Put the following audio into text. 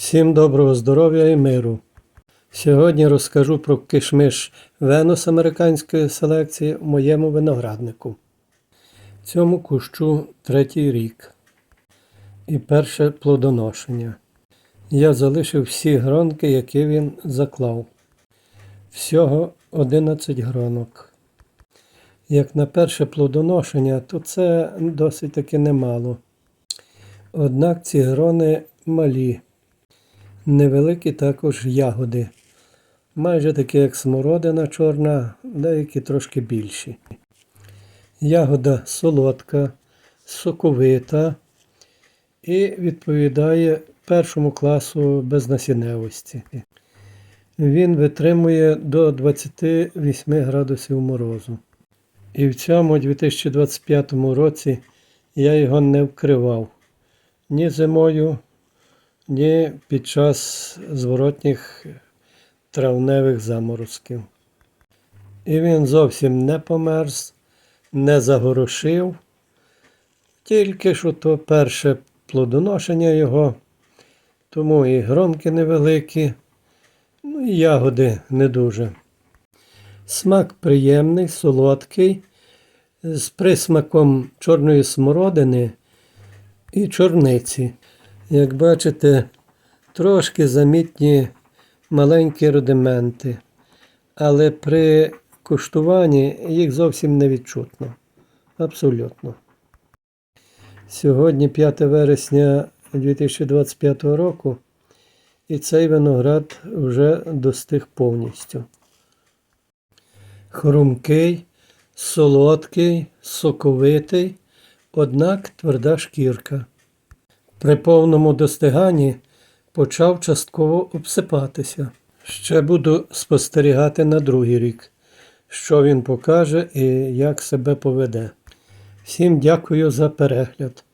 Всім доброго здоров'я і миру. Сьогодні розкажу про кишмиш Венус американської селекції в моєму винограднику. Цьому кущу третій рік і перше плодоношення. Я залишив всі гронки, які він заклав. Всього 11 гронок. Як на перше плодоношення, то це досить таки немало. Однак ці грони малі. Невеликі також ягоди. Майже такі, як смородина чорна, деякі трошки більші. Ягода солодка, соковита і відповідає першому класу безнасінневості. Він витримує до 28 градусів морозу. І в цьому 2025 році я його не вкривав ні зимою, ні під час зворотніх травневих заморозків. І він зовсім не померз, не загорошив, тільки що то перше плодоношення його, тому і гронки невеликі, ну і ягоди не дуже. Смак приємний, солодкий, з присмаком чорної смородини і чорниці. Як бачите, трошки замітні маленькі рудименти, але при куштуванні їх зовсім не відчутно. Абсолютно. Сьогодні 5 вересня 2025 року, і цей виноград вже достиг повністю. Хрумкий, солодкий, соковитий, однак тверда шкірка. При повному достиганні почав частково обсипатися. Ще буду спостерігати на другий рік, що він покаже і як себе поведе. Всім дякую за перегляд.